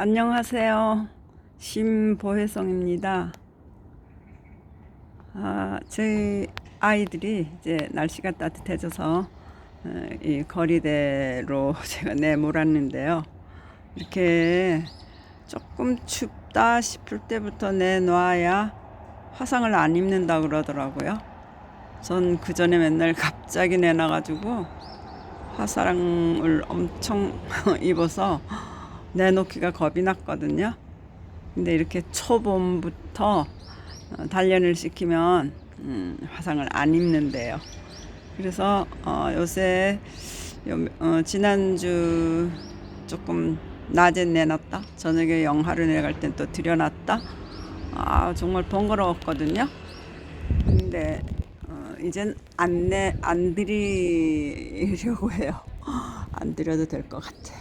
안녕하세요. 심보혜성입니다. 아, 저희 아이들이 이제 날씨가 따뜻해져서 어, 이 거리대로 제가 내몰았는데요. 이렇게 조금 춥다 싶을 때부터 내놔야 화상을 안 입는다 그러더라고요. 전 그 전에 맨날 갑자기 내놔가지고 화상을 엄청 입어서 내놓기가 겁이 났거든요. 근데 이렇게 초봄부터 어, 단련을 시키면 음, 화상을 안 입는데요. 그래서 어, 요새 요, 어, 지난주 조금 낮에 내놨다 저녁에 영하로 내려갈 땐 또 들여놨다 아 정말 번거로웠거든요. 근데 어, 이젠 안내 안 드리려고 해요. 안 드려도 될 것 같아요.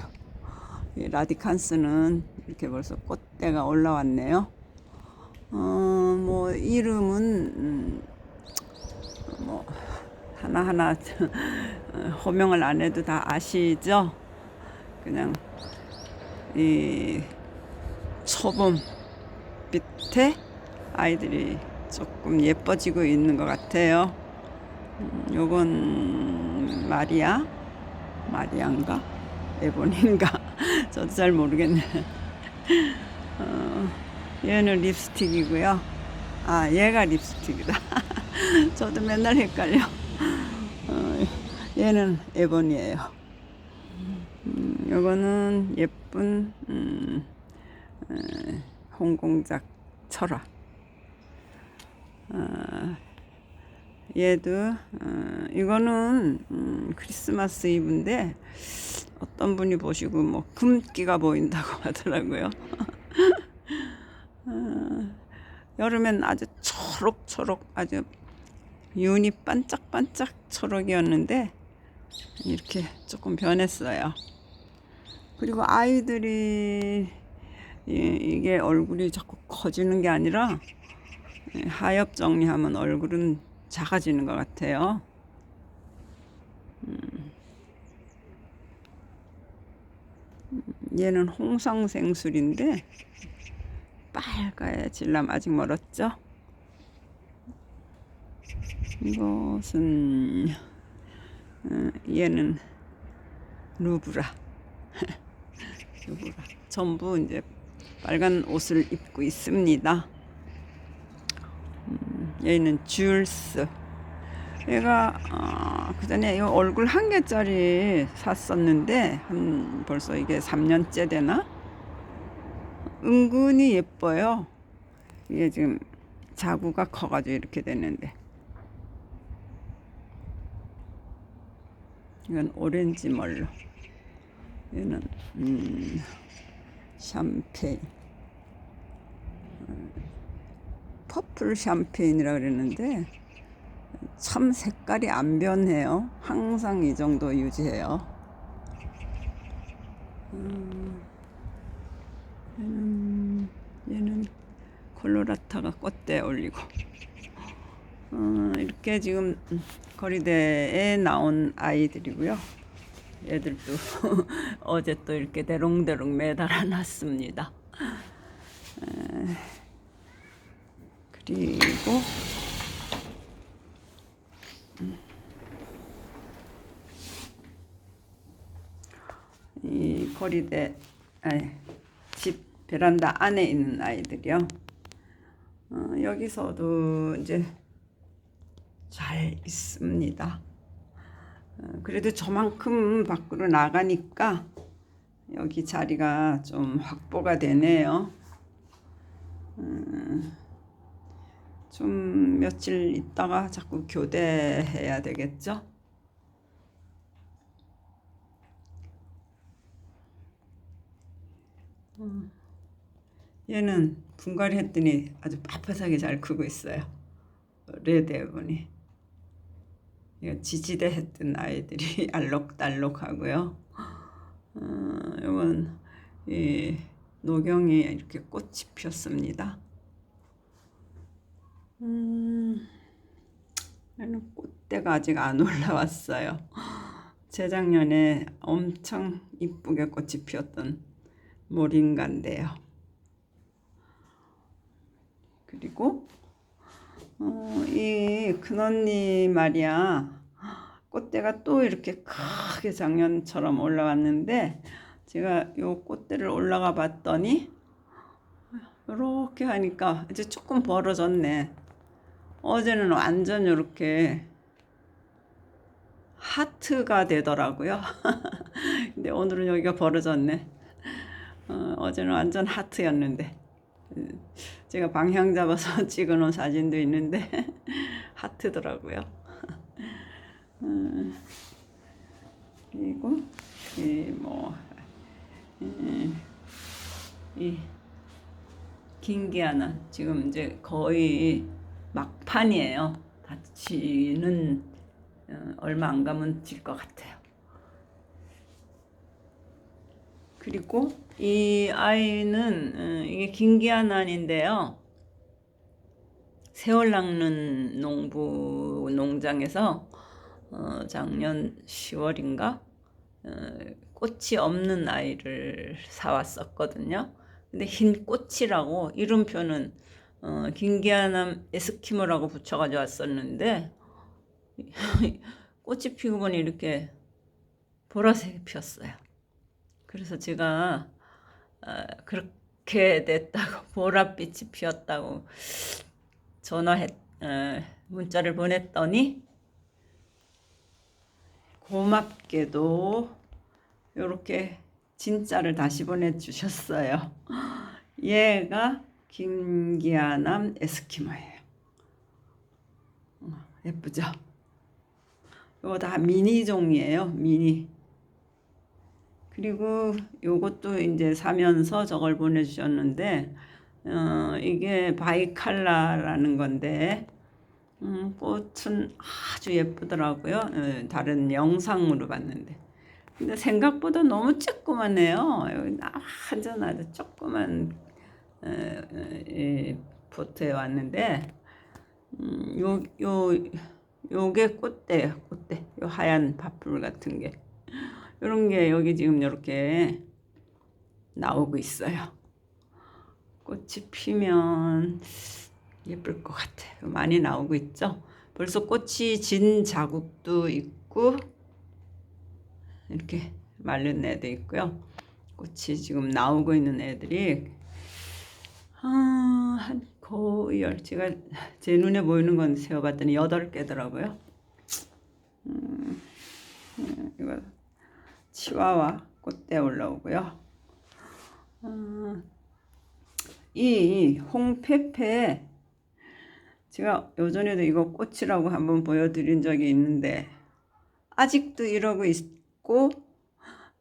이 라디칸스는 이렇게 벌써 꽃대가 올라왔네요. 어, 뭐 이름은 음, 뭐 하나하나 호명을 안 해도 다 아시죠? 그냥 이 초봄 빛에 아이들이 조금 예뻐지고 있는 것 같아요. 음, 요건 마리아, 마리안가, 에본인가, 저도 잘 모르겠네. 어, 얘는 립스틱이고요. 아, 얘가 립스틱이다. 저도 맨날 헷갈려. 어, 얘는 에본이에요. 음, 요거는 예쁜 음, 에, 홍공작 철화. 어, 얘도 어, 이거는 음, 크리스마스 이브인데 어떤 분이 보시고 뭐 금기가 보인다고 하더라고요. 어, 여름엔 아주 초록초록 아주 윤이 반짝반짝 초록이었는데 이렇게 조금 변했어요. 그리고 아이들이 이- 이게 얼굴이 자꾸 커지는 게 아니라 예, 하엽 정리하면 얼굴은 작아지는 것 같아요. 음. 음, 얘는 홍상생술인데 빨가야질람 아직 멀었죠? 이것은 어, 얘는 루브라 루브라 전부 이제 빨간 옷을 입고 있습니다. 음, 얘는 줄스 얘가 어, 그 전에 이 얼굴 한 개짜리 샀었는데 한 벌써 이게 3년째 되나? 은근히 예뻐요. 이게 지금 자구가 커가지고 이렇게 됐는데 이건 오렌지 멀로 얘는 음, 샴페인 음, 퍼플 샴페인이라 그랬는데 참 색깔이 안 변해요. 항상 이 정도 유지해요. 음, 얘는, 얘는 콜로라타가 꽃대 올리고 어, 이렇게 지금 거리대에 나온 아이들이고요. 얘들도 어제 또 이렇게 대롱대롱 매달아 놨습니다. 에, 그리고 이 거리대 아니, 집 베란다 안에 있는 아이들이요. 어, 여기서도 이제 잘 있습니다. 어, 그래도 저만큼 밖으로 나가니까 여기 자리가 좀 확보가 되네요. 음, 좀 며칠 있다가 자꾸 교대해야 되겠죠? 얘는 분갈이 했더니 아주 빳빳하게 잘 크고 있어요. 레드 에본이. 이거 지지대 했던 아이들이 알록달록하고요. 어, 이건 이 노경이 이렇게 꽃이 피었습니다. 음, 얘는 꽃대가 아직 안 올라왔어요. 재작년에 엄청 이쁘게 꽃이 피었던 모링가인데요. 그리고 어, 이 큰언니 말이야 꽃대가 또 이렇게 크게 작년처럼 올라왔는데 제가 요 꽃대를 올라가 봤더니 이렇게 하니까 이제 조금 벌어졌네. 어제는 완전 이렇게 하트가 되더라고요. 근데 오늘은 여기가 벌어졌네. 어, 어제는 완전 하트였는데. 음, 제가 방향 잡아서 찍어 놓은 사진도 있는데 하트더라고요. 음, 그리고 이뭐 이 긴기아는 지금 이제 거의 막판이에요. 다치는 어, 얼마 안 가면 질 것 같아요. 그리고 이 아이는 어, 이게 긴기아난인데요. 세월 낚는 농부 농장에서 어, 작년 10월인가 어, 꽃이 없는 아이를 사왔었거든요. 근데 흰 꽃이라고 이름표는 어, 긴기아남 에스키모라고 붙여가지고 왔었는데 꽃이 피고 보니 이렇게 보라색이 피었어요. 그래서 제가 어, 그렇게 됐다고 보랏빛이 피었다고 전화했 어, 문자를 보냈더니 고맙게도 이렇게 진짜를 다시 보내주셨어요. 얘가 김기아남 에스키모예요. 어, 예쁘죠? 이거 다 미니 종이에요. 미니. 그리고 요것도 이제 사면서 저걸 보내주셨는데 어, 이게 바이칼라라는 건데 음, 꽃은 아주 예쁘더라고요. 어, 다른 영상으로 봤는데. 근데 생각보다 너무 조그만해요. 여기 완전 아주 조그만 포트에 왔는데 음, 요, 요, 요게 꽃대예요. 꽃대. 요 하얀 밥풀 같은 게. 요런 게 여기 지금 요렇게 나오고 있어요. 꽃이 피면 예쁠 것 같아요. 많이 나오고 있죠. 벌써 꽃이 진 자국도 있고 이렇게 마른 애도 있고요. 꽃이 지금 나오고 있는 애들이 아, 한 거의 열 제가 제 눈에 보이는 건 세어봤더니 여덟 개더라고요. 음, 음, 이거 치와와 꽃대 올라오고요. 음, 이 홍페페 제가 요전에도 이거 꽃이라고 한번 보여드린 적이 있는데 아직도 이러고 있고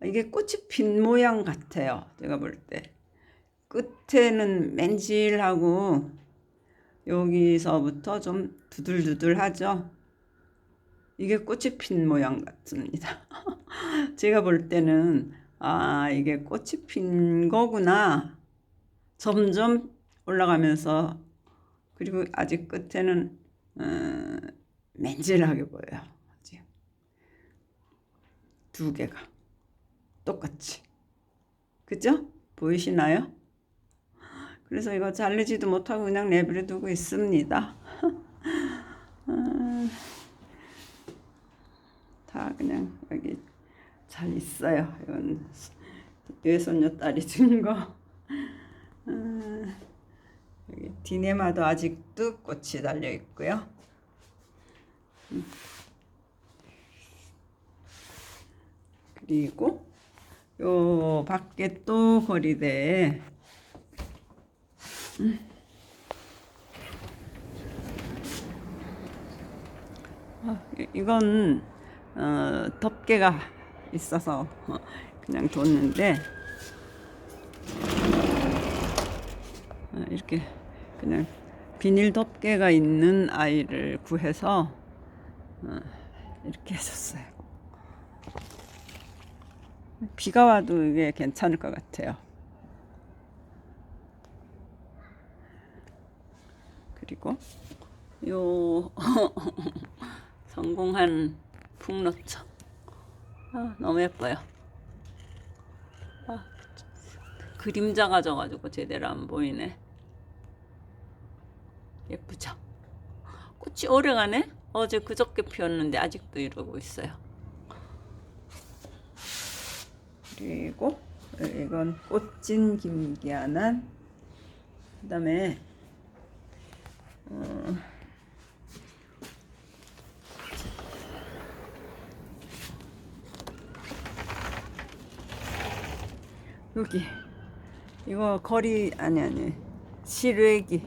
이게 꽃이 핀 모양 같아요. 제가 볼 때. 끝에는 맨질하고 여기서부터 좀 두들두들하죠. 이게 꽃이 핀 모양 같습니다. 제가 볼 때는 아 이게 꽃이 핀 거구나. 점점 올라가면서 그리고 아직 끝에는 어, 맨질하게 보여요. 아직 두 개가 똑같이 그죠? 보이시나요? 그래서 이거 자르지도 못하고 그냥 내버려 두고 있습니다. 어, 다 그냥 여기 잘 있어요. 이건 외손녀 딸이 준 거. 어, 여기 디네마도 아직도 꽃이 달려 있고요. 음. 그리고 요 밖에 또 거리대 음. 아, 이- 이건 어, 덮개가 있어서 어, 그냥 뒀는데 어, 이렇게 그냥 비닐 덮개가 있는 아이를 구해서 어, 이렇게 해줬어요. 비가 와도 이게 괜찮을 것 같아요. 그리고 요 성공한 풍로초 아, 너무 예뻐요. 아, 그림자가 져가지고 제대로 안 보이네. 예쁘죠? 꽃이 오래가네? 어제 그저께 피었는데 아직도 이러고 있어요. 그리고 이건 꽃진 김기아난 그 다음에 어, 여기 이거 거리 아니 아니 시래기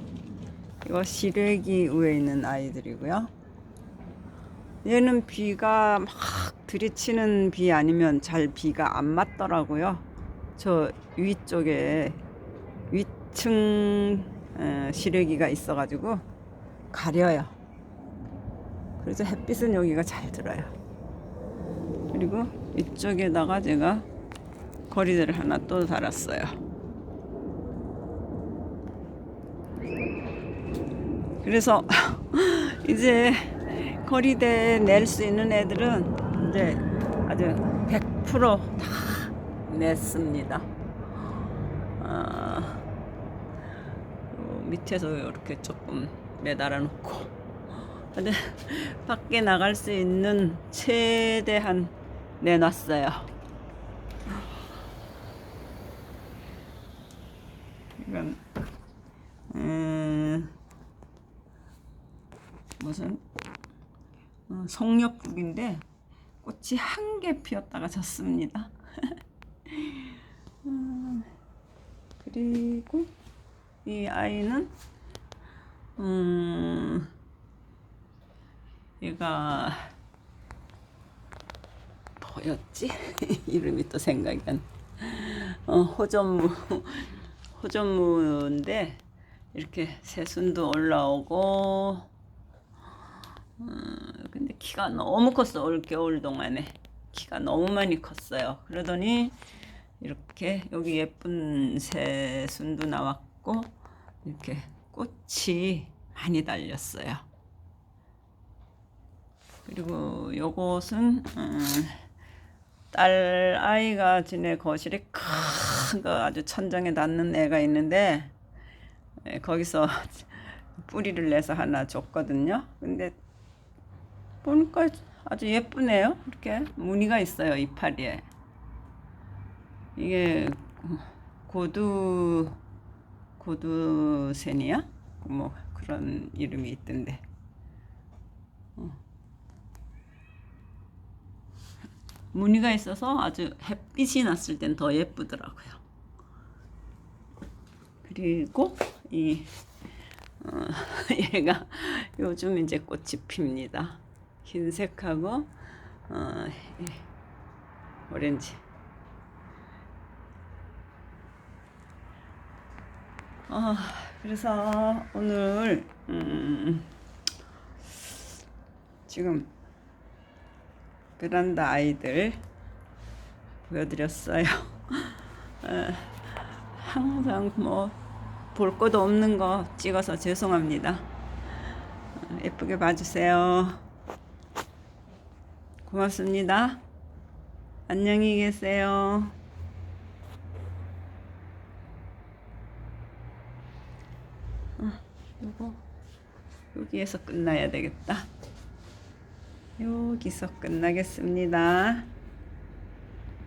이거 시래기 위에 있는 아이들이고요. 얘는 비가 막 들이치는 비 아니면 잘 비가 안 맞더라고요. 저 위쪽에 위층 에, 시래기가 있어가지고 가려요. 그래서 햇빛은 여기가 잘 들어요. 그리고 이쪽에다가 제가 거리대를 하나 또 달았어요. 그래서 이제 거리대 낼 수 있는 애들은 이제 아주 100%다 냈습니다. 아, 요 밑에서 이렇게 조금 매달아 놓고 근데 밖에 나갈 수 있는 최대한 내놨어요. 이건 음, 무슨 어, 송력국인데 꽃이 한 개 피었다가 졌습니다. 음, 그리고 이 아이는 음, 얘가 뭐였지? 이름이 또 생각이 안. 어, 호전무 호전무인데 이렇게 새순도 올라오고 음, 근데 키가 너무 컸어 올 겨울 동안에 키가 너무 많이 컸어요. 그러더니 이렇게 여기 예쁜 새순도 나왔고 이렇게 꽃이 많이 달렸어요. 그리고 요것은 음, 딸 아이가 지내 거실에 큰 거 아주 천장에 닿는 애가 있는데 예, 거기서 뿌리를 내서 하나 줬거든요. 근데 보니까 아주 예쁘네요. 이렇게 무늬가 있어요 이파리에. 이게 고두 고두새니야? 뭐 그런 이름이 있던데. 무늬가 있어서 아주 햇빛이 났을 땐 더 예쁘더라고요. 그리고 이 어, 얘가 요즘 이제 꽃이 핍니다. 흰색하고 어, 이 오렌지. 어, 그래서 오늘 음, 지금 베란다 아이들 보여드렸어요. 어, 항상 뭐 볼 것도 없는 거 찍어서 죄송합니다. 어, 예쁘게 봐주세요. 고맙습니다. 안녕히 계세요. 어, 요거 여기에서 끝나야 되겠다. 여기서 끝나겠습니다.